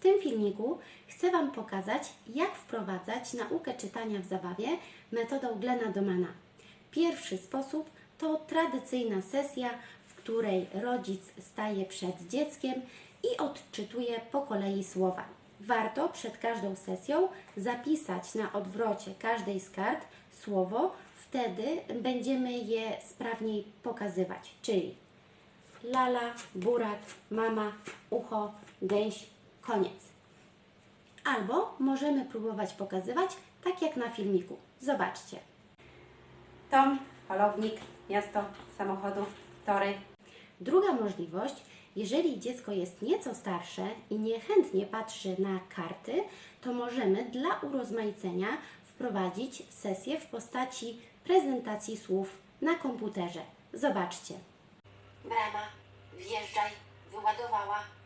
tym filmiku chcę Wam pokazać, jak wprowadzać naukę czytania w zabawie metodą Glena Domana. Pierwszy sposób to tradycyjna sesja, w której rodzic staje przed dzieckiem i odczytuje po kolei słowa. Warto przed każdą sesją zapisać na odwrocie każdej z kart słowo, wtedy będziemy je sprawniej pokazywać, czyli lala, burak, mama, ucho, gęś, koniec. Albo możemy próbować pokazywać tak jak na filmiku. Zobaczcie. Tom, polownik, miasto, samochodów, tory. Druga możliwość, jeżeli dziecko jest nieco starsze i niechętnie patrzy na karty, to możemy dla urozmaicenia wprowadzić sesję w postaci prezentacji słów na komputerze. Zobaczcie. Brama, wjeżdżaj, wyładowała,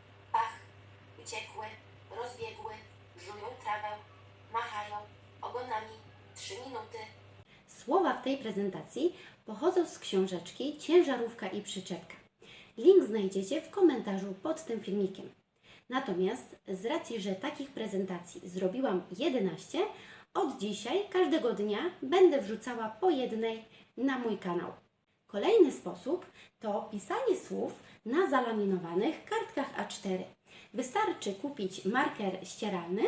uciekły, rozbiegły, żują trawę, machają, ogonami, trzy minuty. Słowa w tej prezentacji pochodzą z książeczki Ciężarówka i przyczepka. Link znajdziecie w komentarzu pod tym filmikiem. Natomiast z racji, że takich prezentacji zrobiłam 11, od dzisiaj każdego dnia będę wrzucała po jednej na mój kanał. Kolejny sposób to pisanie słów na zalaminowanych kartkach A4. Wystarczy kupić marker ścieralny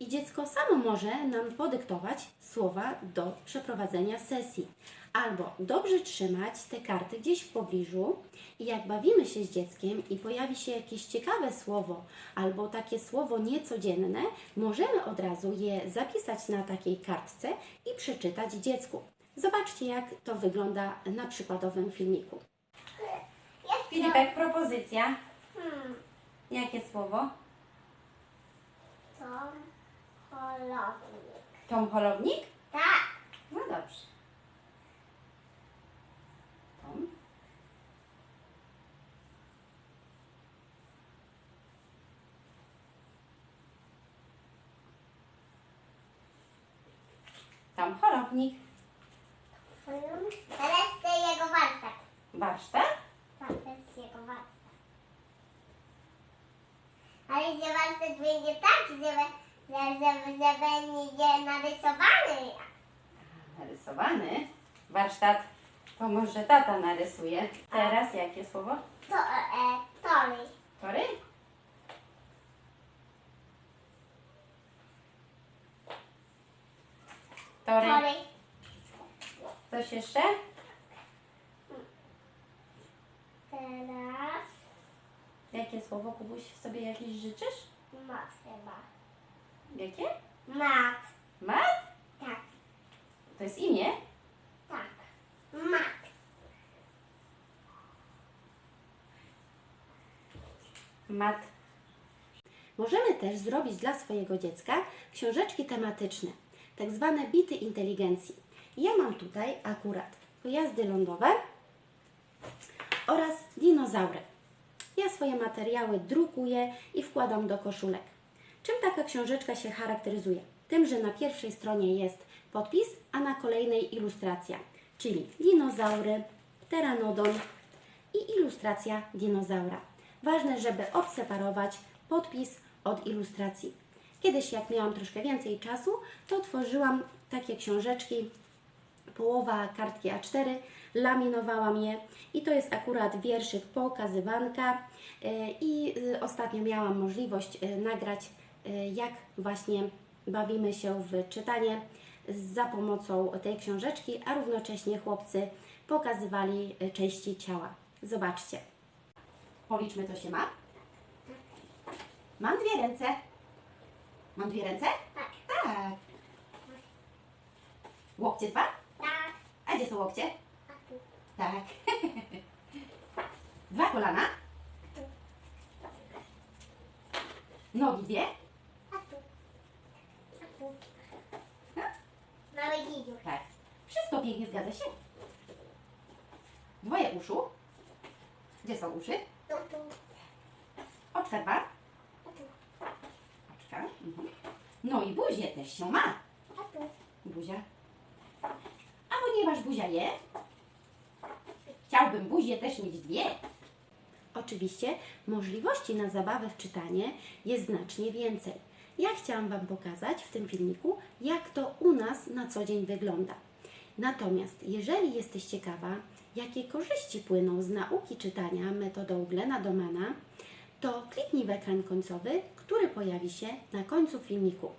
i dziecko samo może nam podyktować słowa do przeprowadzenia sesji. Albo dobrze trzymać te karty gdzieś w pobliżu i jak bawimy się z dzieckiem i pojawi się jakieś ciekawe słowo albo takie słowo niecodzienne, możemy od razu je zapisać na takiej kartce i przeczytać dziecku. Zobaczcie, jak to wygląda na przykładowym filmiku. Filipek, propozycja. Hmm, Jakie słowo? to polownik. Tom Holownik? Tak, No dobrze. Tom. Tom Holownik. Teraz jego warsztat. Warsztat? Tak, to jest jego warsztat. Ale że warsztat będzie tak, żeby, żeby, żeby nie narysowany. Narysowany. Warsztat. To może tata narysuje. Teraz jakie słowo? To, e, tory. Tory? Tory. Tory. Coś jeszcze? Teraz Jakie słowo, Kubuś, sobie jakieś życzysz? mat chyba. Jakie? Mat. Mat? Tak, To jest imię? tak. Mat. Mat. Możemy też zrobić dla swojego dziecka książeczki tematyczne, tak zwane bity inteligencji. Ja mam tutaj akurat pojazdy lądowe oraz dinozaury. Ja swoje materiały drukuję i wkładam do koszulek. Czym taka książeczka się charakteryzuje? Tym, że na pierwszej stronie jest podpis, a na kolejnej ilustracja, czyli dinozaury, pteranodon i ilustracja dinozaura. Ważne, żeby odseparować podpis od ilustracji. Kiedyś, jak miałam troszkę więcej czasu, to tworzyłam takie książeczki, połowa kartki A4, laminowałam je i to jest akurat wierszyk pokazywanka e, i e, ostatnio miałam możliwość e, nagrać, e, jak właśnie bawimy się w czytanie za pomocą tej książeczki, a równocześnie chłopcy pokazywali części ciała. Zobaczcie. Policzmy, co się ma. Mam dwie ręce. Mam dwie ręce? Tak. Tak. Łokcie dwa? Tak. A gdzie są łokcie? Tak. Dwa kolana. Nogi dwie. A tu. A tu. Mały. Tak. Wszystko pięknie zgadza się. Dwoje uszu. Gdzie są uszy? Tu, tu. Oczka dwa. Oczka. Mhm. No i buzię też się ma. A tu. Buzia. A ponieważ buzia je, chciałbym buzię też mieć dwie. Oczywiście możliwości na zabawę w czytanie jest znacznie więcej. Ja chciałam Wam pokazać w tym filmiku, jak to u nas na co dzień wygląda. Natomiast jeżeli jesteś ciekawa, jakie korzyści płyną z nauki czytania metodą Glena Domana, to kliknij w ekran końcowy, który pojawi się na końcu filmiku.